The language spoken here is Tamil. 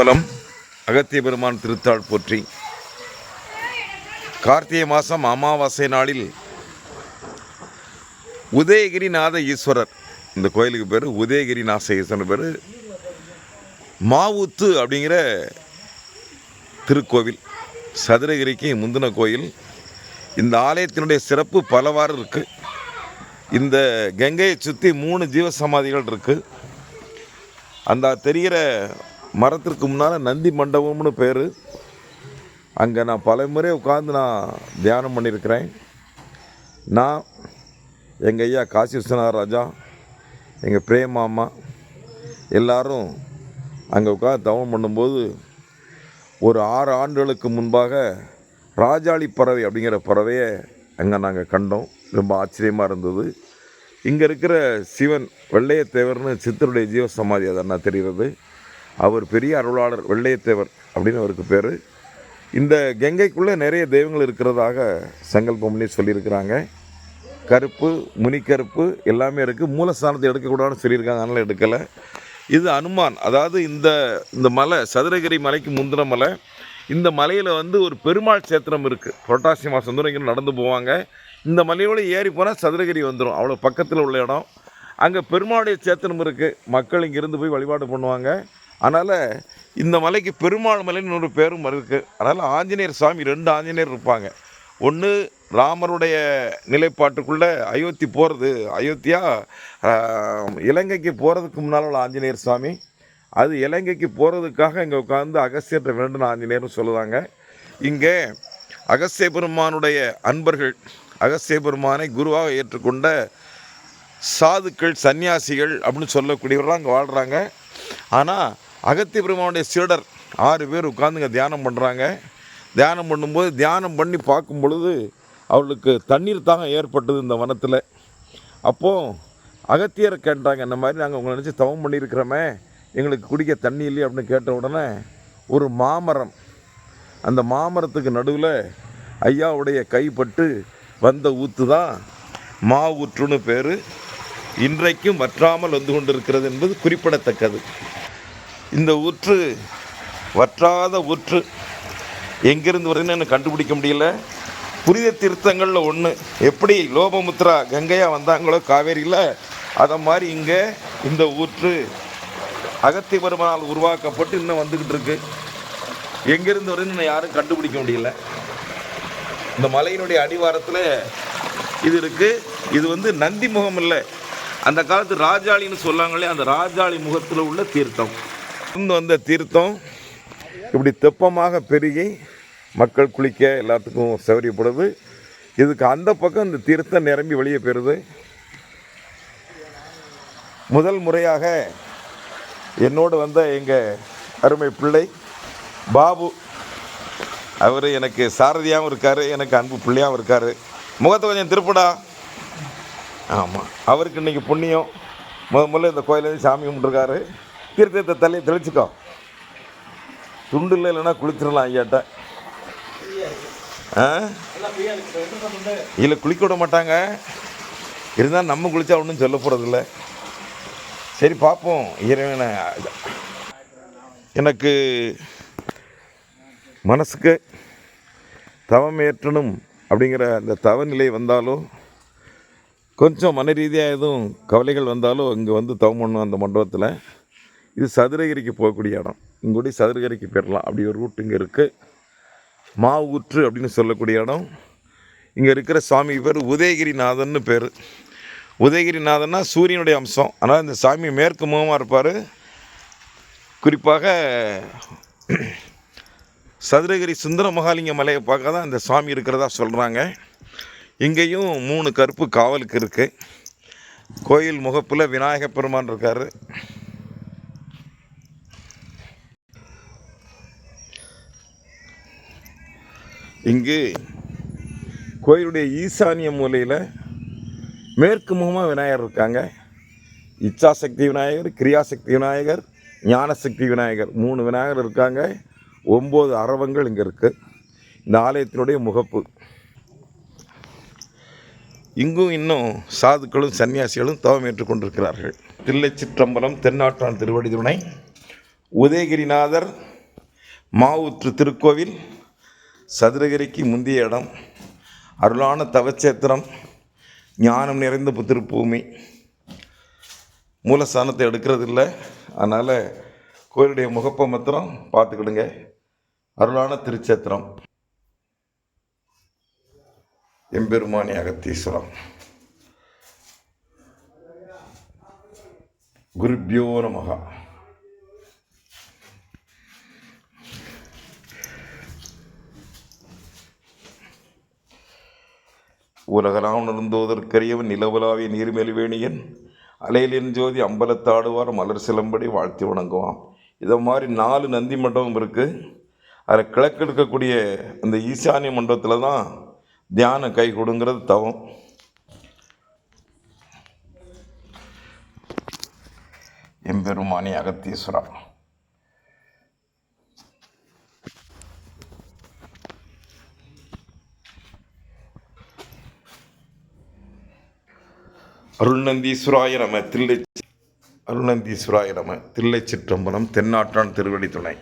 திருச்சிற்றம்பலம் அகத்திய பெருமான் திருத்தாள் போற்றி. கார்த்திகை மாதம் அமாவாசை நாளில் உதயகிரிநாத ஈஸ்வரர் இந்த கோயிலுக்கு பேர் உதயகிரிநாத ஈஸ்வரன் பேர் மாவுத்து அப்படிங்கிற திருக்கோவில் சதுரகிரிக்கு முந்தின கோயில். இந்த ஆலயத்தினுடைய சிறப்பு பலவாறு இருக்குது இந்த கங்கையை சுற்றி மூணு ஜீவசமாதிகள் இருக்குது அந்த தெரிகிற மரத்திற்கு முன்னால் நந்தி மண்டபம்னு பேர். அங்கே நான் பல முறை உட்காந்து நான் தியானம் பண்ணியிருக்கிறேன் நான் எங்கள் ஐயா காசி விஸ்வநாத ராஜா எங்கள் பிரேமாமா எல்லாரும் அங்கே உட்காந்து தவம் பண்ணும்போது ஒரு ஆறு ஆண்டுகளுக்கு முன்பாக ராஜாளி பறவை அப்படிங்கிற பறவையை அங்கே நாங்கள் கண்டோம். ரொம்ப ஆச்சரியமாக இருந்தது. இங்கே இருக்கிற சிவன் வெள்ளையத்தேவர்னு சித்தருடைய ஜீவ சமாதி அதெல்லாம் தெரிகிறது. அவர் பெரிய அருளாளர் வெள்ளையத்தேவர் அப்படின்னு அவருக்கு பேர். இந்த கங்கைக்குள்ளே நிறைய தெய்வங்கள் இருக்கிறதாக சங்கல்பம் பண்ணி சொல்லியிருக்கிறாங்க. கருப்பு முனிக்கருப்பு எல்லாமே இருக்குது மூலஸ்தானத்தை எடுக்கக்கூடாதுன்னு சொல்லியிருக்காங்க அதனால் எடுக்கலை. இது அனுமான். அதாவது இந்த இந்த மலை சதுரகிரி மலைக்கு முந்தின மலை இந்த மலையில் வந்து ஒரு பெருமாள் சேத்திரம் இருக்குது புரட்டாசி மாதம் தூரம் இங்கே நடந்து போவாங்க. இந்த மலையோடு ஏறி போனால் சதுரகிரி வந்துடும் அவ்வளோ பக்கத்தில் உள்ள இடம். அங்கே பெருமாளுடைய சேத்திரம் இருக்குது மக்கள் இங்கேருந்து போய் வழிபாடு பண்ணுவாங்க. அதனால் இந்த மலைக்கு பெருமாள் மலைன்னு ஒரு பேரும் இருக்குது அதனால் ஆஞ்சநேயர் சாமி ரெண்டு ஆஞ்சநேயர் இருப்பாங்க. ஒன்று ராமருடைய நிலைப்பாட்டுக்குள்ளே அயோத்தி போகிறது அயோத்தியா இலங்கைக்கு போகிறதுக்கு முன்னால் உள்ள ஆஞ்சநேயர் சாமி. அது இலங்கைக்கு போகிறதுக்காக இங்கே உட்காந்து அகஸ்தியர்கிட்ட வேண்டும் ஆஞ்சநேயர்னு சொல்லுவாங்க. இங்கே அகஸ்திய பெருமானுடைய அன்பர்கள் அகஸ்திய பெருமானை குருவாக ஏற்றுக்கொண்ட சாதுக்கள் சன்னியாசிகள் அப்படின்னு சொல்லக்கூடியவர்கள் அங்கே வாழ்கிறாங்க ஆனால் அகத்திய பெருமானுடைய சீடர் ஆறு பேர் உட்காந்துங்க தியானம் பண்ணுறாங்க தியானம் பண்ணும்போது தியானம் பண்ணி பார்க்கும் பொழுது அவளுக்கு தண்ணீர் தாகம் ஏற்பட்டது இந்த வனத்தில். அப்போது அகத்தியரை கேட்டாங்க இந்த மாதிரி நாங்கள் உங்களை நினச்சி தவம் பண்ணியிருக்கிறோமே எங்களுக்கு குடிக்க தண்ணி இல்லையே அப்படின்னு கேட்ட உடனே ஒரு மாமரம் அந்த மாமரத்துக்கு நடுவில் ஐயாவுடைய கைப்பட்டு வந்த ஊற்று தான் மா ஊற்றுன்னு பேர். இன்றைக்கும் வற்றாமல் வந்து கொண்டிருக்கிறது என்பது குறிப்பிடத்தக்கது. இந்த ஊற்று வற்றாத ஊற்று எங்கிருந்து வருதுன்னு கண்டுபிடிக்க முடியல. புனித தீர்த்தங்களில் ஒன்று எப்படி லோபமுத்ரா கங்கையாக வந்தாங்களோ காவேரியில் அதை மாதிரி இங்கே இந்த ஊற்று அகத்தி பெருமானால் உருவாக்கப்பட்டு இன்னும் வந்துக்கிட்டு இருக்கு. எங்கிருந்து வருதுன்னு யாரும் கண்டுபிடிக்க முடியல. இந்த மலையினுடைய அடிவாரத்தில் இது இருக்குது இது வந்து நந்தி முகம் இல்லை. அந்த காலத்து ராஜாளின்னு சொல்லாங்களே அந்த ராஜாளி முகத்தில் உள்ள தீர்த்தம். இருந்து வந்த தீர்த்தம் இப்படி தெப்பமாக பெருகி மக்கள் குளிக்க எல்லாத்துக்கும் சௌகரியப்படுது. இதுக்கு அந்த பக்கம் இந்த தீர்த்தம் நிரம்பி வெளியே பெறுது. முதல் முறையாக என்னோடு வந்த எங்கள் அருமை பிள்ளை பாபு அவர் எனக்கு சாரதியாகவும் இருக்கார் எனக்கு அன்பு பிள்ளையாகவும் இருக்கார். முகத்தை கொஞ்சம் திருப்படா. ஆமாம் அவருக்கு இன்றைக்கி புண்ணியம். முத முதல்ல இந்த கோயிலேருந்து சாமி கும்பிட்ருக்காரு தீர்த்தத்தை தலையை தெளிச்சுக்கோ. துண்டு இல்லை இல்லைன்னா குளிச்சிடலாம் ஐயாட்ட. ஆ? இல்லை குளிக்க விட மாட்டாங்க. இருந்தாலும் நம்ம குளிச்சா ஒன்றும் சொல்ல போகிறதில்ல சரி பார்ப்போம் இறைவனை. எனக்கு மனசுக்கு தவம் ஏற்றணும் அப்படிங்கிற அந்த தவநிலை வந்தாலும் கொஞ்சம் மன ரீதியாக எதுவும் கவலைகள் வந்தாலும் இங்கே வந்து தவம் பண்ணும் அந்த மண்டபத்தில். இது சதுரகிரிக்கு போகக்கூடிய இடம். இங்கூடி சதுரகிரிக்கு போயிடலாம் அப்படி ஒரு ரூட் இங்கே இருக்குது மாவூற்று ஊற்று அப்படின்னு சொல்லக்கூடிய இடம். இங்கே இருக்கிற சுவாமி பேர் உதயகிரிநாதன்னு பேர். உதயகிரிநாதன்னா சூரியனுடைய அம்சம். ஆனால் இந்த சாமி மேற்கு முகமாக இருப்பார். குறிப்பாக சதுரகிரி சுந்தர மகாலிங்க மலையை பார்க்க தான் இந்த சாமி இருக்கிறதா சொல்கிறாங்க இங்கேயும் மூணு கருப்பு காவலுக்கு இருக்குது கோயில் முகப்பில் விநாயகப் பெருமான் இருக்கார். இங்கு கோயிலுடைய ஈசானிய மூலையில் மேற்கு முகமாக விநாயகர் இருக்காங்க. இச்சாசக்தி விநாயகர் கிரியாசக்தி விநாயகர் ஞானசக்தி விநாயகர் மூணு விநாயகர் இருக்காங்க. ஒம்பது அரவங்கள் இங்கே இருக்குது இந்த ஆலயத்தினுடைய முகப்பு. இங்கும் இன்னும் சாதுக்களும் சன்னியாசிகளும் தவம் ஏற்றுக்கொண்டிருக்கிறார்கள் தில்லை சிற்றம்பலம் தென்னாட்டான் திருவடி துணை உதயகிரிநாதர் மாவூற்று திருக்கோவில் சதுரகிரிக்கு முந்தைய இடம் அருளான தவச்சேத்திரம் ஞானம் நிறைந்த புத்திருப்பூமி மூலஸ்தானத்தை எடுக்கிறது இல்லை அதனால் கோயிலுடைய முகப்பை மாத்திரம் பார்த்துக்கிடுங்க. அருளான திருச்சேத்திரம். எம்பெருமானி அகத்தீஸ்வரம். குருப்பியோ நமகா. உலகலாம் உணர்ந்தோதற்கரியவன் நிலவலாவிய நீர்மெலிவேணியன் அலையிலின் ஜோதி அம்பலத்தாடுவார் மலர் சிலம்படி வாழ்த்தி வணங்குவான் இதை மாதிரி நாலு நந்தி மண்டபம் இருக்குது அதில் கிழக்கு இருக்கக்கூடிய அந்த ஈசானிய மண்டபத்தில் தான் தியானம் கை கொடுங்கிறது தவம். எம்பெருமானி அகத்தீஸ்வரா. அருள்நந்தீஸ்வராய நம தில்லை அருள்நந்தீஸ்வராய நம தில்லை சிற்றம்பலம் தென்னாட்டான் திருவடி துணை.